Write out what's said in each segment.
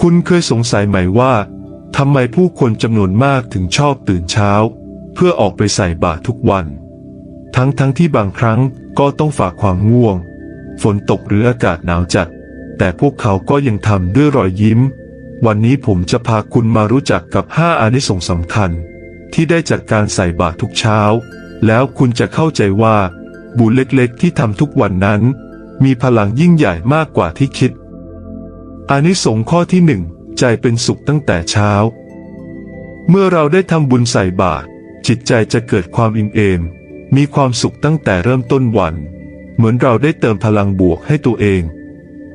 คุณเคยสงสัยไหมว่าทำไมผู้คนจำนวนมากถึงชอบตื่นเช้า เพื่อออกไปใส่บาตรทุกวัน ทั้งทั้งที่บางครั้งก็ต้องฝากความง่วง ฝนตกหรืออากาศหนาวจัด แต่พวกเขาก็ยังทำด้วยรอยยิ้ม วันนี้ผมจะพาคุณมารู้จักกับ 5อานิสงส์สำคัญ ที่ได้จากการใส่บาตรทุกเช้า แล้วคุณจะเข้าใจว่า บุญเล็กๆ ที่ทำทุกวันนั้น มีพลังยิ่งใหญ่มากกว่าที่คิด อานิสงส์ข้อที่หนึ่งใจเป็นสุขตั้งแต่เช้า เมื่อเราได้ทำบุญใส่บาตรจิตใจจะเกิดความอิ่มเอม มีความสุขตั้งแต่เริ่มต้นวัน เหมือนเราได้เติมพลังบวกให้ตัวเอง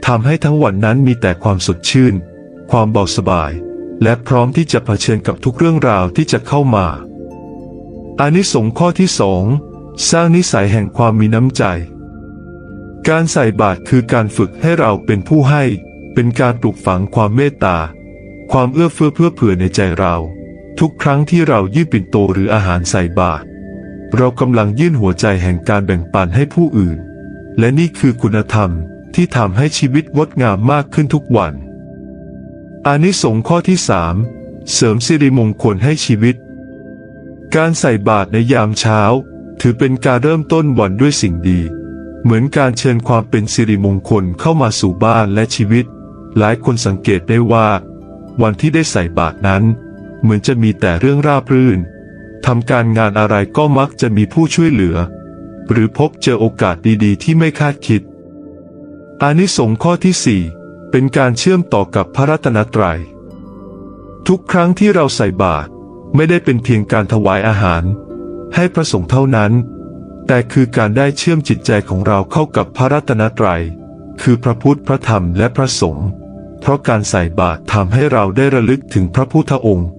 ทำให้ทั้งวันนั้นมีแต่ความสดชื่น ความเบาสบาย และพร้อมที่จะเผชิญกับทุกเรื่องราวที่จะเข้ามาอานิสงส์ข้อที่สองสร้างนิสัยแห่งความมีน้ำใจ การใส่บาตรคือการฝึกให้เราเป็นผู้ให้ เป็นการปลูกฝังความเมตตา ความเอื้อเฟื้อเพื่อเผื่อในใจเรา ทุกครั้งที่เรายื่นปิ่นโตหรืออาหารใส่บาตรเรากำลังยื่นหัวใจแห่งการแบ่งปันให้ผู้อื่น และนี่คือคุณธรรมที่ทำให้ชีวิตงดงามมากขึ้นทุกวันอานิสงส์ข้อที่สามเสริมสิริมงคลให้ชีวิต การใส่บาตรในยามเช้า ถือเป็นการเริ่มต้นวันด้วยสิ่งดี เหมือนการเชิญความเป็นสิริมงคลเข้ามาสู่บ้านและชีวิต หลายคนสังเกตได้ว่า วันที่ได้ใส่บาตรนั้น เหมือนจะมีแต่เรื่องราบรื่นทำการงานอะไรก็มักจะมีผู้ช่วยเหลือ หรือพบเจอโอกาสดีๆ ที่ไม่คาดคิด อานิสงส์ข้อที่สี่เป็นการเชื่อมต่อกับพระรัตนตรัย ทุกครั้งที่เราใส่บาตรไม่ได้เป็นเพียงการถวายอาหาร ให้พระสงฆ์เท่านั้น แต่คือการได้เชื่อมจิตใจของเราเข้ากับพระรัตนตรัย คือพระพุทธพระธรรมและพระสงฆ์ เพราะการใส่บาตรทำให้เราได้ระลึกถึงพระพุทธองค์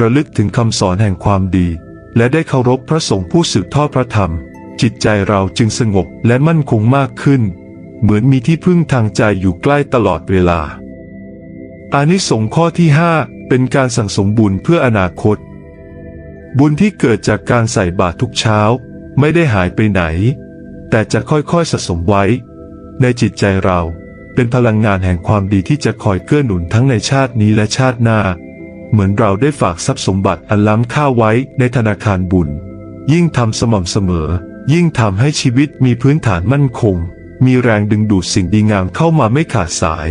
ระลึกถึงคำสอนแห่งความดี และได้เคารพพระสงฆ์ผู้สืบทอดพระธรรม จิตใจเราจึงสงบและมั่นคงมากขึ้น เหมือนมีที่พึ่งทางใจอยู่ใกล้ตลอดเวลาอานิสงส์ข้อที่ 5 เป็นการสั่งสมบุญเพื่ออนาคต บุญที่เกิดจากการใส่บาตรทุกเช้า ไม่ได้หายไปไหน แต่จะค่อยๆสะสมไว้ ในจิตใจเรา เป็นพลังงานแห่งความดีที่จะคอยเกื้อหนุนทั้งในชาตินี้และชาติหน้า เหมือนเราได้ฝากทรัพย์สมบัติอันล้ำค่าไว้ในธนาคารบุญ ยิ่งทำสม่ำเสมอ ยิ่งทำให้ชีวิตมีพื้นฐานมั่นคง มีแรงดึงดูดสิ่งดีงามเข้ามาไม่ขาดสาย